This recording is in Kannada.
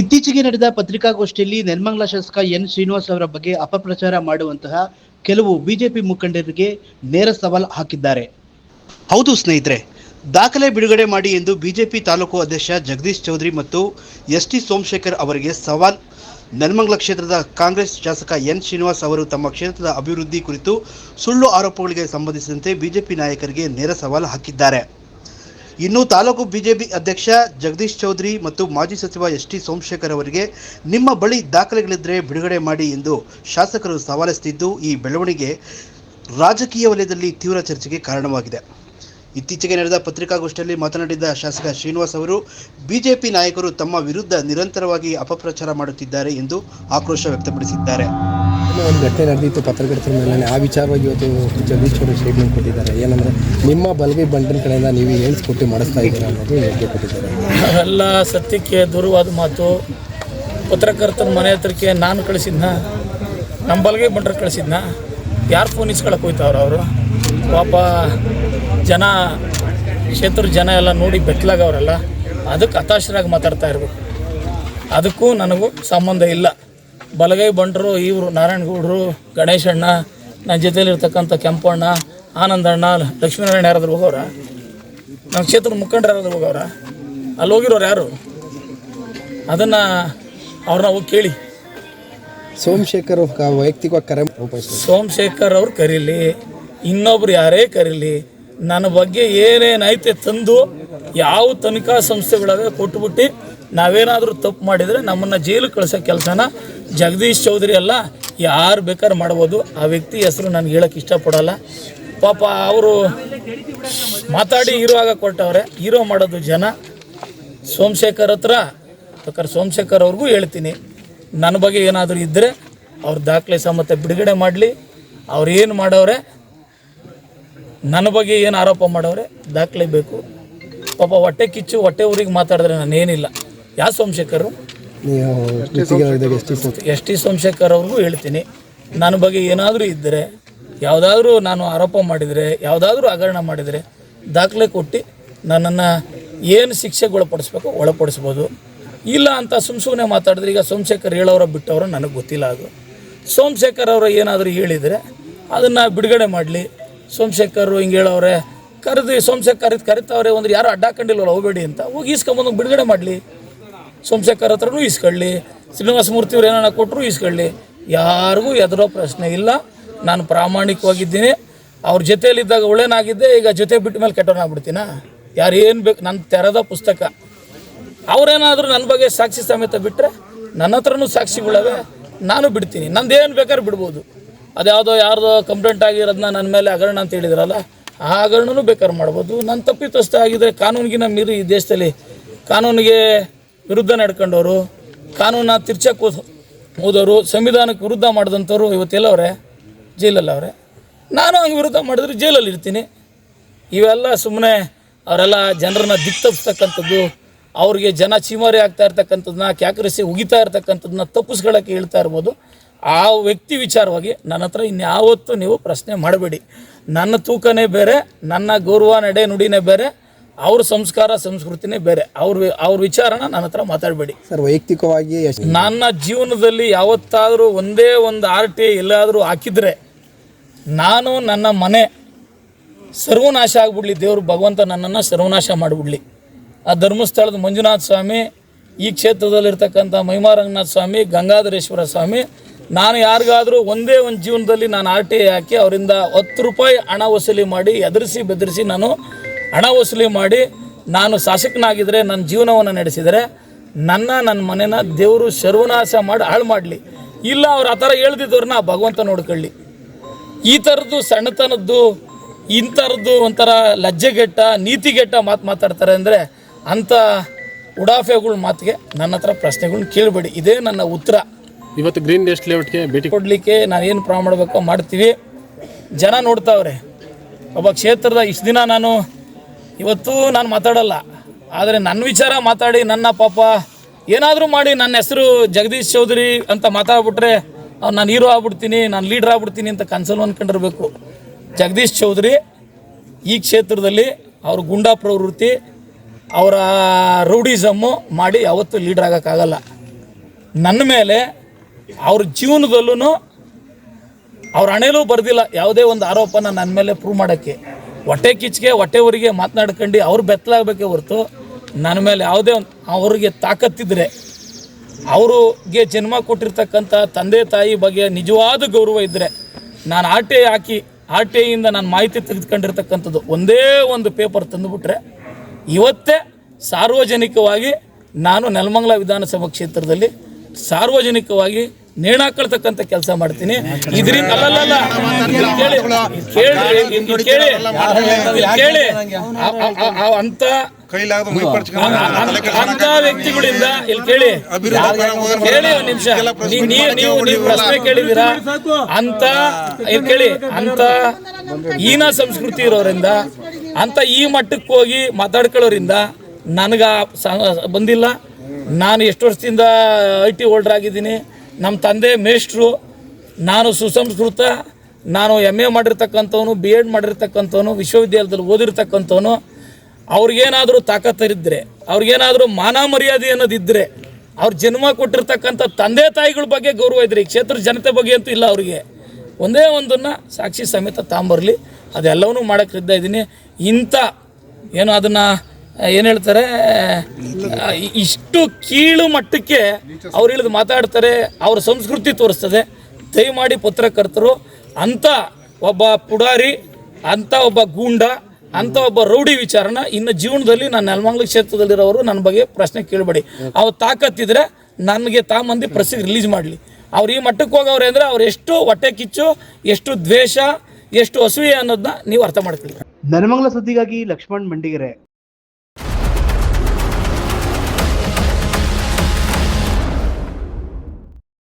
ಇತ್ತೀಚೆಗೆ ನಡೆದ ಪತ್ರಿಕಾಗೋಷ್ಠಿಯಲ್ಲಿ ನೆಲಮಂಗಲ ಶಾಸಕ ಎನ್ ಶ್ರೀನಿವಾಸ್ ಅವರ ಬಗ್ಗೆ ಅಪಪ್ರಚಾರ ಮಾಡುವಂತಹ ಕೆಲವು ಬಿಜೆಪಿ ಮುಖಂಡರಿಗೆ ನೇರ ಸವಾಲ್ ಹಾಕಿದ್ದಾರೆ. ಹೌದು ಸ್ನೇಹಿತರೆ, ದಾಖಲೆ ಬಿಡುಗಡೆ ಮಾಡಿ ಎಂದು ಬಿಜೆಪಿ ತಾಲೂಕು ಅಧ್ಯಕ್ಷ ಜಗದೀಶ್ ಚೌಧರಿ ಮತ್ತು ಎಸ್ ಟಿ ಸೋಮಶೇಖರ್ ಅವರಿಗೆ ಸವಾಲ್. ನೆಲಮಂಗಲ ಕ್ಷೇತ್ರದ ಕಾಂಗ್ರೆಸ್ ಶಾಸಕ ಎನ್ ಶ್ರೀನಿವಾಸ್ ಅವರು ತಮ್ಮ ಕ್ಷೇತ್ರದ ಅಭಿವೃದ್ಧಿ ಕುರಿತು ಸುಳ್ಳು ಆರೋಪಗಳಿಗೆ ಸಂಬಂಧಿಸಿದಂತೆ ಬಿಜೆಪಿ ನಾಯಕರಿಗೆ ನೇರ ಸವಾಲು ಹಾಕಿದ್ದಾರೆ. ಇನ್ನು ತಾಲೂಕು ಬಿಜೆಪಿ ಅಧ್ಯಕ್ಷ ಜಗದೀಶ್ ಚೌಧರಿ ಮತ್ತು ಮಾಜಿ ಸಚಿವ ಎಸ್ ಟಿ ಸೋಮಶೇಖರ್ ಅವರಿಗೆ ನಿಮ್ಮ ಬಳಿ ದಾಖಲೆಗಳಿದ್ದರೆ ಬಿಡುಗಡೆ ಮಾಡಿ ಎಂದು ಶಾಸಕರು ಸವಾಲಿಸುತ್ತಿದ್ದು ಈ ಬೆಳವಣಿಗೆ ರಾಜಕೀಯ ವಲಯದಲ್ಲಿ ತೀವ್ರ ಚರ್ಚೆಗೆ ಕಾರಣವಾಗಿದೆ. ಇತ್ತೀಚೆಗೆ ನಡೆದ ಪತ್ರಿಕಾಗೋಷ್ಠಿಯಲ್ಲಿ ಮಾತನಾಡಿದ ಶಾಸಕ ಶ್ರೀನಿವಾಸ್ ಅವರು, ಬಿಜೆಪಿ ನಾಯಕರು ತಮ್ಮ ವಿರುದ್ಧ ನಿರಂತರವಾಗಿ ಅಪಪ್ರಚಾರ ಮಾಡುತ್ತಿದ್ದಾರೆ ಎಂದು ಆಕ್ರೋಶ ವ್ಯಕ್ತಪಡಿಸಿದ್ದಾರೆ. ಒಂದು ಘಟನೆ ನಡೆದಿತ್ತು ಪತ್ರಕರ್ತರ ಮೇಲೆ ಆ ವಿಚಾರವಾಗಿ ಇವತ್ತು ಜಗದೀಶ್ ಅವರು ಸ್ಟೇಟ್ಮೆಂಟ್ ಕೊಟ್ಟಿದ್ದಾರೆ. ಏನಂದರೆ, ನಿಮ್ಮ ಬಲಗೈ ಬಂಟನ ಕಡೆಯಿಂದ ನೀವು ಹೇಳಿಸ್ಕೊಟ್ಟು ಮಾಡಿಸ್ತಾ ಇದ್ದೀರಾ ಅನ್ನೋದು ಹೇಳಿಕೆ ಕೊಟ್ಟಿದ್ದಾರೆ. ಅವೆಲ್ಲ ಸತ್ಯಕ್ಕೆ ದೂರವಾದ ಮಾತು. ಪತ್ರಕರ್ತರ ಮನೆ ಹತ್ರಕ್ಕೆ ನಾನು ಕಳಿಸಿದ್ನ, ನಮ್ಮ ಬಲಗೈ ಬಂಡ್ರ ಕಳಿಸಿದ್ನ. ಯಾರು ಫೋನ್ ಇಸ್ಕೊಳಕ್ಕೆ ಹೋಯ್ತವ್ರು ಅವರು? ಪಾಪ ಜನ, ಕ್ಷೇತ್ರ ಜನ ಎಲ್ಲ ನೋಡಿ ಬೆತ್ತಲಾಗವ್ರಲ್ಲ. ಅದಕ್ಕೆ ಹತಾಶರಾಗಿ ಮಾತಾಡ್ತಾ ಇರ್ಬೇಕು. ಅದಕ್ಕೂ ನನಗೂ ಸಂಬಂಧ ಇಲ್ಲ. ಬಲಗೈ ಬಂಟರು ಇವರು ನಾರಾಯಣಗೌಡರು ಗಣೇಶಣ್ಣ ನನ್ನ ಜೊತೆಯಲ್ಲಿರ್ತಕ್ಕಂಥ ಕೆಂಪಣ್ಣ ಆನಂದಣ್ಣ ಲಕ್ಷ್ಮೀನಾರಾಯಣ ಯಾರಾದರೂ ಹೋಗೋರ? ನಮ್ಮ ಕ್ಷೇತ್ರದ ಮುಖಂಡರು ಯಾರಾದ್ರೂ ಹೋಗೋರ? ಅಲ್ಲಿ ಹೋಗಿರೋರು ಯಾರು? ಅದನ್ನು ಅವ್ರನ್ನ ಹೋಗಿ ಕೇಳಿ. ಸೋಮಶೇಖರ್ ವೈಯಕ್ತಿಕವಾಗಿ ಕರೆ ಸೋಮಶೇಖರ್ ಅವ್ರು ಕರೀಲಿ ಇನ್ನೊಬ್ರು ಯಾರೇ ಕರೀಲಿ ನನ್ನ ಬಗ್ಗೆ ಏನೇನೈತೆ ತಂದು ಯಾವ ತನಿಖಾ ಸಂಸ್ಥೆಗಳಾಗ ಕೊಟ್ಬಿಟ್ಟು ನಾವೇನಾದರೂ ತಪ್ಪು ಮಾಡಿದರೆ ನಮ್ಮನ್ನು ಜೈಲು ಕಳಿಸೋ ಕೆಲಸನ ಜಗದೀಶ್ ಚೌಧರಿ ಅಲ್ಲ, ಯಾರು ಬೇಕಾದ್ರೆ ಮಾಡ್ಬೋದು. ಆ ವ್ಯಕ್ತಿ ಹೆಸರು ನನಗೆ ಹೇಳೋಕ್ಕೆ ಇಷ್ಟಪಡಲ್ಲ. ಪಾಪ ಅವರು ಮಾತಾಡಿ ಹೀರೋ ಆಗ ಕೊಟ್ಟವ್ರೆ. ಹೀರೋ ಮಾಡೋದು ಜನ. ಸೋಮಶೇಖರ್ ಹತ್ರ ಬೇಕಾದ್ರೆ ಸೋಮಶೇಖರ್ ಅವ್ರಿಗೂ ಹೇಳ್ತೀನಿ. ನನ್ನ ಬಗ್ಗೆ ಏನಾದರೂ ಇದ್ದರೆ ಅವ್ರ ದಾಖಲೆ ಸಮೇತ ಬಿಡುಗಡೆ ಮಾಡಲಿ. ಅವ್ರು ಏನು ಮಾಡವ್ರೆ? ನನ್ನ ಬಗ್ಗೆ ಏನು ಆರೋಪ ಮಾಡವ್ರೆ? ದಾಖಲೆ ಬೇಕು. ಪಾಪ ಹೊಟ್ಟೆ ಕಿಚ್ಚು, ಹೊಟ್ಟೆ ಊರಿಗೆ ಮಾತಾಡಿದ್ರೆ ನಾನೇನಿಲ್ಲ. ಯಾವ Somashekar S T S T Somashekar. ಅವ್ರಿಗೂ ಹೇಳ್ತೀನಿ. ನನ್ನ ಬಗ್ಗೆ ಏನಾದರೂ ಇದ್ದರೆ ಯಾವುದಾದ್ರೂ ನಾನು ಆರೋಪ ಮಾಡಿದರೆ ಯಾವುದಾದ್ರೂ ಹಗರಣ ಮಾಡಿದರೆ ದಾಖಲೆ ಕೊಟ್ಟು ನನ್ನನ್ನು ಏನು ಶಿಕ್ಷೆಗೆ ಒಳಪಡಿಸ್ಬೇಕು ಒಳಪಡಿಸ್ಬೋದು. ಇಲ್ಲ ಅಂತ ಸುಮ್ ಸುಮ್ಮನೆ ಮಾತಾಡಿದ್ರೆ ಈಗ ಸೋಮಶೇಖರ್ ಹೇಳೋರ ಬಿಟ್ಟವರು ನನಗೆ ಗೊತ್ತಿಲ್ಲ ಅದು. ಸೋಮಶೇಖರ್ ಅವರು ಏನಾದರೂ ಹೇಳಿದರೆ ಅದನ್ನು ಬಿಡುಗಡೆ ಮಾಡಲಿ. ಸೋಮಶೇಖರ್ ಹಿಂಗೆ ಹೇಳೋರೆ ಕರೆದು ಸೋಮಶೇಖರ್ ಕರಿತಾವ್ರೆ ಅಂದ್ರೆ ಯಾರು ಅಡ್ಡಾಕೊಂಡಿಲ್ವಲ್ಲ ಹೋಗಬೇಡಿ ಅಂತ ಹೋಗಿ ಈಸ್ಕೊಂಬಂದು ಬಿಡುಗಡೆ ಮಾಡಲಿ. ಸೋಮಶೇಖರ್ ಹತ್ರನೂ ಇಸ್ಕೊಳ್ಳಿ ಶ್ರೀನಿವಾಸ ಮೂರ್ತಿಯವ್ರು ಏನಾರ ಕೊಟ್ಟರು ಇಸ್ಕೊಳ್ಳಿ ಯಾರಿಗೂ ಎದುರೋ ಪ್ರಶ್ನೆ ಇಲ್ಲ. ನಾನು ಪ್ರಾಮಾಣಿಕವಾಗಿದ್ದೀನಿ. ಅವ್ರ ಜೊತೆಯಲ್ಲಿದ್ದಾಗ ಒಳ್ಳೇನಾಗಿದ್ದೆ, ಈಗ ಜೊತೆ ಬಿಟ್ಟ ಮೇಲೆ ಕೆಟ್ಟವನಾಗ್ಬಿಡ್ತೀನಾ? ಯಾರು ಏನು ಬೇಕು ನನ್ನ ತೆರೆದ ಪುಸ್ತಕ. ಅವರೇನಾದರೂ ನನ್ನ ಬಗ್ಗೆ ಸಾಕ್ಷಿ ಸಮೇತ ಬಿಟ್ಟರೆ ನನ್ನ ಹತ್ರನೂ ಸಾಕ್ಷಿಗಳವೆ ನಾನು ಬಿಡ್ತೀನಿ. ನಂದು ಏನು ಬೇಕಾದ್ರೆ ಬಿಡ್ಬೋದು. ಅದ್ಯಾವುದೋ ಯಾರ್ದೋ ಕಂಪ್ಲೇಂಟ್ ಆಗಿರೋದನ್ನ ನನ್ನ ಮೇಲೆ ಹಗರಣ ಅಂತ ಹೇಳಿದ್ರಲ್ಲ, ಆ ಹಗರಣನೂ ಬೇಕಾದ್ರೆ ಮಾಡ್ಬೋದು. ನನ್ನ ತಪ್ಪಿತಸ್ಥ ಆಗಿದ್ದರೆ ಕಾನೂನಿಗಿನ ಮೀರಿ ಈ ದೇಶದಲ್ಲಿ ಕಾನೂನಿಗೆ ವಿರುದ್ಧ ನಡ್ಕೊಂಡವರು ಕಾನೂನ ತಿರ್ಚಕ್ಕೆ ಹೋದವರು, ಸಂವಿಧಾನಕ್ಕೆ ವಿರುದ್ಧ ಮಾಡಿದಂಥವ್ರು ಇವತ್ತೆಲ್ಲವ್ರೆ ಜೈಲಲ್ಲವ್ರೆ ನಾನು ಹಂಗೆ ವಿರುದ್ಧ ಮಾಡಿದ್ರೆ ಜೈಲಲ್ಲಿ ಇರ್ತೀನಿ. ಇವೆಲ್ಲ ಸುಮ್ಮನೆ ಅವರೆಲ್ಲ ಜನರನ್ನ ದಿಕ್ತಪ್ಪಿಸ್ತಕ್ಕಂಥದ್ದು ಅವ್ರಿಗೆ ಜನ ಚೀಮಾರಿ ಆಗ್ತಾ ಇರ್ತಕ್ಕಂಥದ್ದನ್ನ, ಕ್ಯಾಕರಿಸಿ ಉಗಿತಾ ಇರ್ತಕ್ಕಂಥದ್ದನ್ನ ತಪ್ಪಿಸ್ಕೊಳ್ಳೋಕ್ಕೆ ಹೇಳ್ತಾ ಇರ್ಬೋದು. ಆ ವ್ಯಕ್ತಿ ವಿಚಾರವಾಗಿ ನನ್ನ ಹತ್ರ ಇನ್ಯಾವತ್ತೂ ನೀವು ಪ್ರಶ್ನೆ ಮಾಡಬೇಡಿ. ನನ್ನ ತೂಕನೇ ಬೇರೆ, ನನ್ನ ಗೌರವ ನಡೆ ನುಡಿನೇ ಬೇರೆ ಅವ್ರ ಸಂಸ್ಕಾರ ಸಂಸ್ಕೃತಿನೇ ಬೇರೆ. ಅವ್ರ ಅವ್ರ ವಿಚಾರನ ನನ್ನ ಹತ್ರ ಮಾತಾಡಬೇಡಿ. ಸರ್ ವೈಯಕ್ತಿಕವಾಗಿ ನನ್ನ ಜೀವನದಲ್ಲಿ ಯಾವತ್ತಾದರೂ ಒಂದೇ ಒಂದು ಆರ್ ಟಿ ಎಲ್ಲಾದರೂ ಹಾಕಿದರೆ ನಾನು ನನ್ನ ಮನೆ ಸರ್ವನಾಶ ಆಗ್ಬಿಡ್ಲಿ. ದೇವರು ಭಗವಂತ ನನ್ನನ್ನು ಸರ್ವನಾಶ ಮಾಡಿಬಿಡ್ಲಿ. ಆ ಧರ್ಮಸ್ಥಳದ ಮಂಜುನಾಥ ಸ್ವಾಮಿ ಈ ಕ್ಷೇತ್ರದಲ್ಲಿರ್ತಕ್ಕಂಥ ಮಹಿಮಾರಂಗನಾಥ ಸ್ವಾಮಿ ಗಂಗಾಧರೇಶ್ವರ ಸ್ವಾಮಿ ನಾನು ಯಾರಿಗಾದರೂ ಒಂದೇ ಒಂದು ಜೀವನದಲ್ಲಿ ನಾನು ಆರ್ ಟಿ ಐ ಹಾಕಿ ಅವರಿಂದ ಹತ್ತು ರೂಪಾಯಿ ಹಣ ವಸೂಲಿ ಮಾಡಿ ಎದುರಿಸಿ ಬೆದರಿಸಿ ನಾನು ಹಣ ವಸೂಲಿ ಮಾಡಿ ನಾನು ಶಾಸಕನಾಗಿದ್ದರೆ ನನ್ನ ಜೀವನವನ್ನು ನಡೆಸಿದರೆ ನನ್ನ ನನ್ನ ಮನೆನ ದೇವರು ಸರ್ವನಾಶ ಮಾಡಿ ಹಾಳು ಮಾಡಲಿ. ಇಲ್ಲ ಅವ್ರು ಆ ಥರ ಹೇಳ್ದಿದ್ದವ್ರನ್ನ ಭಗವಂತ ನೋಡ್ಕೊಳ್ಳಿ. ಈ ಥರದ್ದು ಸಣ್ಣತನದ್ದು ಇಂಥರದ್ದು ಒಂಥರ ಲಜ್ಜೆಗೆಟ್ಟ ನೀತಿಗೆಟ್ಟ ಮಾತು ಮಾತಾಡ್ತಾರೆ ಅಂದರೆ ಅಂಥ ಉಡಾಫೆಗಳ ಮಾತಿಗೆ ನನ್ನ ಹತ್ರ ಪ್ರಶ್ನೆಗಳನ್ನ ಕೇಳಬೇಡಿ. ಇದೇ ನನ್ನ ಉತ್ತರ. ಇವತ್ತು ಗ್ರೀನ್ ಡೆಸ್ಟ್ ಲೇಔಟ್ಗೆ ಭೇಟಿ ಕೊಡಲಿಕ್ಕೆ ಏನು ಪ್ರಾಣ ಮಾಡಬೇಕೋ ಮಾಡ್ತೀವಿ. ಜನ ನೋಡ್ತಾವ್ರೆ. ಒಬ್ಬ ಕ್ಷೇತ್ರದ ಇಷ್ಟು ದಿನ ನಾನು ಇವತ್ತು ನಾನು ಮಾತಾಡಲ್ಲ. ಆದರೆ ನನ್ನ ವಿಚಾರ ಮಾತಾಡಿ ನನ್ನ ಪಾಪ ಏನಾದರೂ ಮಾಡಿ ನನ್ನ ಹೆಸರು ಜಗದೀಶ್ ಚೌಧರಿ ಅಂತ ಮಾತಾಡ್ಬಿಟ್ರೆ ಅವ್ನು ನಾನು ಹೀರೋ ಆಗ್ಬಿಡ್ತೀನಿ, ನಾನು ಲೀಡ್ರ್ ಆಗ್ಬಿಡ್ತೀನಿ ಅಂತ ಕನ್ಸಲ್ ಅಂದ್ಕೊಂಡಿರ್ಬೇಕು ಜಗದೀಶ್ ಚೌಧರಿ ಈ ಕ್ಷೇತ್ರದಲ್ಲಿ ಅವ್ರ ಗುಂಡಾ ಪ್ರವೃತ್ತಿ ಅವರ ರೌಡಿಸಮ್ಮು ಮಾಡಿ ಯಾವತ್ತೂ ಲೀಡ್ರ್ ಆಗೋಕ್ಕಾಗಲ್ಲ. ನನ್ನ ಮೇಲೆ ಅವ್ರ ಜೀವನದಲ್ಲೂ ಅವ್ರ ಹಣೆಲೂ ಬರೆದಿಲ್ಲ, ಯಾವುದೇ ಒಂದು ಆರೋಪನ ನನ್ನ ಮೇಲೆ ಪ್ರೂವ್ ಮಾಡೋಕ್ಕೆ. ಹೊಟ್ಟೆ ಕಿಚ್ಚಿಗೆ ಹೊಟ್ಟೆವರಿಗೆ ಮಾತನಾಡ್ಕೊಂಡು ಅವ್ರು ಬೆತ್ತಲಾಗಬೇಕೇ ಹೊರತು ನನ್ನ ಮೇಲೆ ಯಾವುದೇ ಒಂದು ಅವ್ರಿಗೆ ತಾಕತ್ತಿದ್ರೆ ಅವ್ರಿಗೆ ಜನ್ಮ ಕೊಟ್ಟಿರ್ತಕ್ಕಂಥ ತಂದೆ ತಾಯಿ ಬಗ್ಗೆ ನಿಜವಾದ ಗೌರವ ಇದ್ದರೆ ನಾನು ಆರ್ ಟಿ ಐ ಹಾಕಿ ಆರ್ ಟಿ ಐಯಿಂದ ನಾನು ಮಾಹಿತಿ ತೆಗೆದುಕೊಂಡಿರ್ತಕ್ಕಂಥದ್ದು ಒಂದೇ ಒಂದು ಪೇಪರ್ ತಂದುಬಿಟ್ರೆ ಇವತ್ತೇ ಸಾರ್ವಜನಿಕವಾಗಿ ನಾನು ನೆಲಮಂಗಲ ವಿಧಾನಸಭಾ ಕ್ಷೇತ್ರದಲ್ಲಿ ಸಾರ್ವಜನಿಕವಾಗಿ ನೇಣಾಕೊಳ್ತಕ್ಕಂಥ ಕೆಲಸ ಮಾಡ್ತೀನಿ. ಇದರಿಂದ ಅಲ್ಲಲ್ಲ ಕೇಳಿ ಕೇಳಿ ಕೇಳಿ ಕೇಳಿ. ಅಂತ ಅಂತ ವ್ಯಕ್ತಿಗಳಿಂದ ಇಲ್ಲಿ ಕೇಳಿ. ಕೇಳಿ ಒಂದ್ ನಿಮಿಷ. ನೀವು ನೀವು ಪ್ರಶ್ನೆ ಕೇಳಿದ್ದೀರಾ? ಅಂತ ಇಲ್ಲಿ ಕೇಳಿ ಅಂತ ಈನ ಸಂಸ್ಕೃತಿ ಇರೋರಿಂದ ಅಂತ ಈ ಮಟ್ಟಕ್ಕೆ ಹೋಗಿ ಮಾತಾಡ್ಕೊಳ್ಳೋರಿಂದ ನನಗ ಬಂದಿಲ್ಲ. ನಾನು ಎಷ್ಟು ವರ್ಷದಿಂದ ಐ ಟಿ ಹೋಲ್ಡರ್ ಆಗಿದ್ದೀನಿ. ನಮ್ಮ ತಂದೆ ಮೇಷ್ಟ್ರು, ನಾನು ಸುಸಂಸ್ಕೃತ, ನಾನು ಎಂ ಎ ಮಾಡಿರ್ತಕ್ಕಂಥವನು ಬಿ ಎಡ್ ಮಾಡಿರ್ತಕ್ಕಂಥವನು, ವಿಶ್ವವಿದ್ಯಾಲಯದಲ್ಲಿ ಓದಿರ್ತಕ್ಕಂಥವನು, ಅವ್ರಿಗೇನಾದರೂ ತಾಕತ್ತರಿದ್ದರೆ ಅವ್ರಿಗೇನಾದರೂ ಮಾನ ಮರ್ಯಾದೆ ಅನ್ನೋದಿದ್ದರೆ ಅವ್ರು ಜನ್ಮ ಕೊಟ್ಟಿರ್ತಕ್ಕಂಥ ತಂದೆ ತಾಯಿಗಳ ಬಗ್ಗೆ ಗೌರವ ಇದ್ರಿ ಕ್ಷೇತ್ರದ ಜನತೆ ಬಗ್ಗೆ ಅಂತೂ ಇಲ್ಲ ಅವರಿಗೆ. ಒಂದೇ ಒಂದನ್ನು ಸಾಕ್ಷಿ ಸಮೇತ ತಾಂಬರಲಿ, ಅದೆಲ್ಲವನ್ನೂ ಮಾಡೋಕ್ಕೆ ಇದ್ದೀನಿ. ಇಂಥ, ಏನು ಅದನ್ನು ಏನು ಹೇಳ್ತಾರೆ? ಇಷ್ಟು ಕೀಳು ಮಟ್ಟಕ್ಕೆ ಅವ್ರು ಇಳಿದು ಮಾತಾಡ್ತಾರೆ, ಅವ್ರ ಸಂಸ್ಕೃತಿ ತೋರಿಸ್ತದೆ. ದಯಮಾಡಿ ಪತ್ರಕರ್ತರು ಅಂಥ ಒಬ್ಬ ಪುಡಾರಿ ಅಂಥ ಒಬ್ಬ ಗೂಂಡ ಅಂಥ ಒಬ್ಬ ರೌಡಿ ವಿಚಾರನ ಇನ್ನು ಜೀವನದಲ್ಲಿ ನಾನು ನೆಲಮಂಗ್ಲ ಕ್ಷೇತ್ರದಲ್ಲಿರೋರು ನನ್ನ ಬಗ್ಗೆ ಪ್ರಶ್ನೆ ಕೇಳಬೇಡಿ. ಅವ್ರು ತಾಕತ್ತಿದ್ರೆ ನನಗೆ ತಾಮಂದಿ ಪ್ರೆಸ್ಸಿಗೆ ರಿಲೀಸ್ ಮಾಡಲಿ. ಅವ್ರು ಈ ಮಟ್ಟಕ್ಕೆ ಹೋಗವ್ರೆ ಅಂದರೆ ಅವ್ರು ಎಷ್ಟು ಹೊಟ್ಟೆ ಕಿಚ್ಚು, ಎಷ್ಟು ದ್ವೇಷ, ಎಷ್ಟು ಅಸೂಯೆ ಅನ್ನೋದನ್ನ ನೀವು ಅರ್ಥ ಮಾಡ್ಕೊಳ್ಳಿ. ನೆಲಮಂಗ್ಲ ಸುದ್ದಿಗಾಗಿ ಲಕ್ಷ್ಮಣ್ ಮಂಡಿಗೆರೆ.